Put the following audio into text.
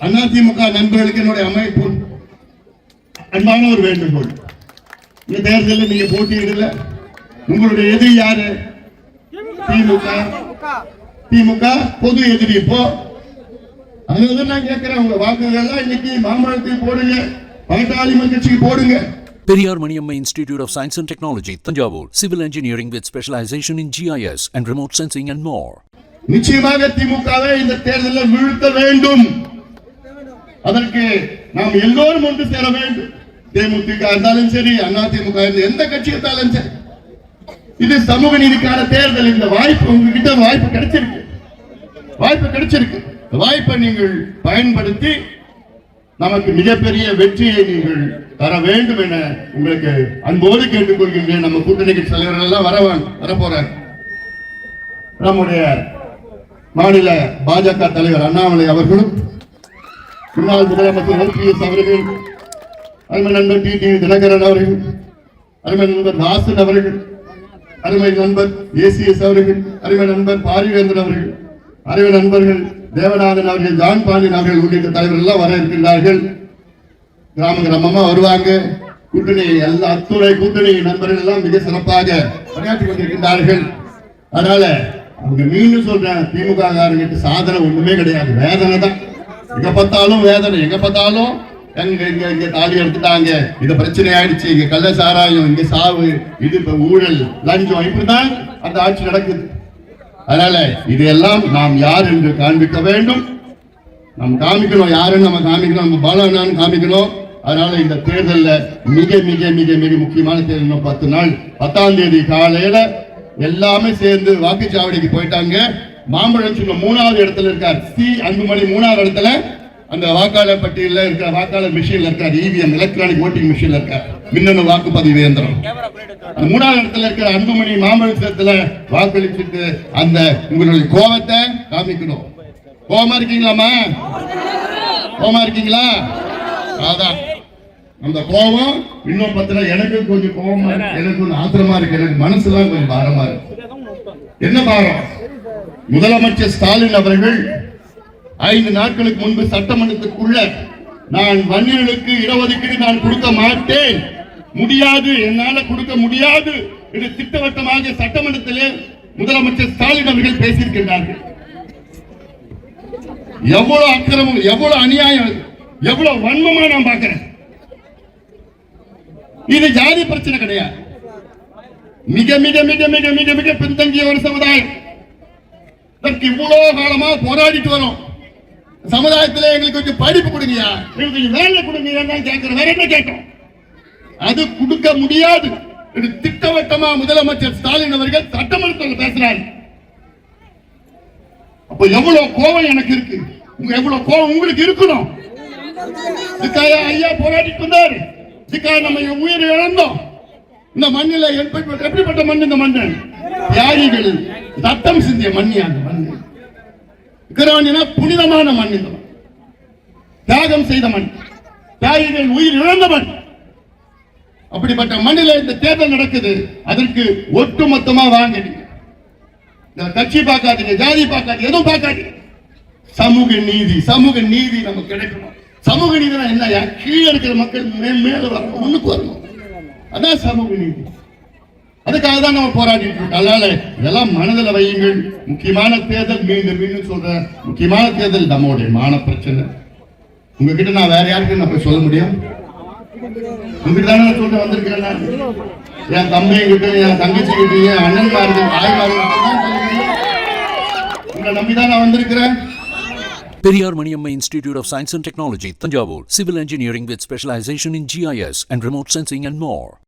அதிமுக நண்பர்களுக்கு என்னுடைய அமைப்பு. அன்பான ஒரு வேண்டுகோள். இந்த தேர்தலில் நீங்க போட்டியிடல. உங்களுடைய எதிரி யாரு? திமுக. திமுக பொது எதிரி இப்போ. அதனால நான் கேட்கிறேன் உங்க வாக்குகள்லாம் இன்னைக்கு மாம்பழத்துக்கு போடுங்க. பகட்டாளிமன் கட்சிக்கு போடுங்க. Periyar Maniamma Institute of Science and Technology, Tanjavur, Civil Engineering with specialization in GIS and remote sensing and more. நிச்சயமாக திமுகவை இந்த தேர்தலில் வீழ்த்த வேண்டும். அதற்கு நாம் எல்லோரும் ஒன்று சேர வேண்டும். தேமுதிக இருந்தாலும் சரி அண்ணா திமுக எந்த கட்சி இருந்தாலும் சரி. இது சமூக நீதிக்கான தேர்தல். இந்த வாய்ப்பு உங்ககிட்ட வாய்ப்பு கிடைச்சிருக்கு. வாய்ப்பு கிடைச்சிருக்கு. வாய்ப்பை நீங்கள் பயன்படுத்தி நமக்கு மிகப்பெரிய வெற்றியை நீங்கள் தர வேண்டும் என உங்களுக்கு அன்போடு கேட்டுக்கொள்கின்றேன். நம்ம கூட்டணி கட்சி தலைவர்கள் எல்லாம் வரவாங்க வரப்போறாங்க நம்முடைய மாநில பாஜக தலைவர் அண்ணாமலை அவர்களும் முன்னாள் முதலமைச்சர் ஓபிஎஸ் அவர்கள் அருமை நண்பர் டி டி தினகரன் அவர்கள் அருமை நண்பர் வாசன் அவர்கள் அருமை நண்பர் ஏசிஎஸ் அவர்கள் அருமை நண்பர் பாரிவேந்தன் அவர்கள் அருமை நண்பர்கள் தேவநாதன் அவர்கள் ஜான் பாண்டியன் அவர்கள் உள்ளிட்ட தலைவர்கள் எல்லாம் வர இருக்கின்றார்கள். கிராம கிராமமா வருவாங்க. கூட்டணி எல்லா அத்துறை கூட்டணி நண்பர்கள் எல்லாம் மிக சிறப்பாக உரையாற்றி கொண்டிருக்கின்றார்கள். அதனால அவங்க மீண்டும் சொல்றேன் திமுக காரங்கிட்ட சாதனை ஒண்ணுமே கிடையாது. வேதனை தான் எங்க பார்த்தாலும் வேதனை எங்க பார்த்தாலும் எங்க இங்க இங்க தாலி எடுத்துட்டாங்க. இது பிரச்சனை ஆயிடுச்சு இங்க கள்ள சாராயம் இங்க சாவு இது இப்ப ஊழல் லஞ்சம் இப்படிதான் அந்த ஆட்சி நடக்குது. அதனால இதெல்லாம் நாம் யார் என்று காண்பிக்க வேண்டும். நம்ம காமிக்கணும். யாருன்னு நம்ம காமிக்கணும். நம்ம பாலானான்னு காமிக்கணும். அதனால இந்த தேர்தலில் மிக மிக மிக மிக முக்கியமான தேர்தல் பத்து நாள். பத்தாம் தேதி காலையில எல்லாமே சேர்ந்து வாக்குச்சாவடிக்கு போயிட்டாங்க. மாம்பழம் சின்னம் மூணாவது இடத்துல இருக்கார். சி அன்புமணி மூணாவது இடத்துல அந்த வாக்காளர் பட்டியலில் இருக்கிற வாக்காளர் மிஷின்ல இருக்கார். இவிஎம் எலக்ட்ரானிக் ஓட்டிங் மிஷின்ல இருக்கார். மின்னணு வாக்குப்பதிவு இயந்திரம். அந்த மூணாவது இடத்துல இருக்கிற அன்புமணி மாம்பழத்துல வாக்களிச்சுட்டு அந்த உங்களுடைய கோபத்தை காமிக்கணும். கோபமா இருக்கீங்களாமா கோபமா இருக்கீங்களா? அதான். அந்த கோபம் இன்னும் பத்திர எனக்கு கொஞ்சம் கோபமா எனக்கு கொஞ்சம் ஆத்திரமா இருக்கு. எனக்கு மனசுலாம் கொஞ்சம் பாரமா இருக்கு. என்ன பாரம்? முதலமைச்சர் ஸ்டாலின் அவர்கள் ஐந்து நாட்களுக்கு முன்பு சட்டமன்றத்துக்குள்ள நான் வன்னியர்களுக்கு இடஒதுக்கீடு நான் கொடுக்க மாட்டேன். முடியாது. என்னால கொடுக்க முடியாது என்று திட்டவட்டமாக சட்டமன்றத்திலே முதலமைச்சர் ஸ்டாலின் அவர்கள் பேசியிருக்கின்றார்கள். எவ்வளவு அக்கிரமம் எவ்வளவு அநியாயம் எவ்வளவு வன்மமா நான் பார்க்கிறேன். இது ஜாதி பிரச்சனை கிடையாது. மிக மிக மிக மிக மிக மிக பின்தங்கிய ஒரு சமுதாயம். இதற்கு இவ்வளவு காலமா போராடிட்டு வரோம். சமுதாயத்துல எங்களுக்கு கொஞ்சம் படிப்பு கொடுங்கயா எங்களுக்கு கொஞ்சம் வேலை கொடுங்க தான் கேட்கிறோம் வேற என்ன கேட்கிறோம் அது கொடுக்க முடியாது. திட்டவட்டமா முதலமைச்சர் ஸ்டாலின் அவர்கள் சட்டமன்றத்தில் பேசுறாரு. அப்ப எவ்வளவு கோபம் எனக்கு இருக்கு. உங்க எவ்வளவு கோபம் உங்களுக்கு இருக்கணும். இதுக்காக ஐயா போராடிட்டு வந்தாரு. இதுக்காக நம்ம உயிரை இழந்தோம். இந்த மண்ணில எப்படி- எப்படிப்பட்ட மண் இந்த மண் தியாகிகள். ரத்தம் சிந்திய மண்ணி அந்த மண் கிராணினா புனிதமான மண் இந்த மண். தியாகம் செய்த மண். தியாகிகள் உயிர் இழந்த மண். அப்படிப்பட்ட மண்ணில இந்த தேர்தல் நடக்குது. அதற்கு ஒட்டுமொத்தமா வாங்க இந்த கட்சி பார்க்காதீங்க ஜாதி பார்க்காதீங்க எதுவும் பார்க்காதீங்க. சமூக நீதி சமூக நீதி நமக்கு கிடைக்கணும். சமூக நீதினா என்ன? கீழே இருக்கிற மக்கள் மேல வரணும். முன்னுக்கு வரணும். அதான் சமூக நீதி. அதுக்காக தான் நம்ம போராடிட்டு இருக்கோம். அதனால இதெல்லாம் மனதில் வையுங்கள். முக்கியமான தேர்தல் மீண்டும் மீண்டும் சொல்றேன். முக்கியமான தேர்தல் நம்மளுடைய மான பிரச்சனை. உங்ககிட்ட நான் வேற யாருக்கு நான் போய் சொல்ல முடியும்? உங்ககிட்ட தானே நான் சொல்ல வந்திருக்கேன் நான். என் தம்பி கிட்ட என் தங்கச்சி கிட்ட என் அண்ணன்மார்கள் தாய்மார்கள் தான் சொல்ல முடியும். உங்களை நம்பிதான் நான் வந்திருக்கிறேன். Periyar Maniamma Institute of Science and Technology, Tanjavur, Civil Engineering with specialization in GIS and remote sensing and more.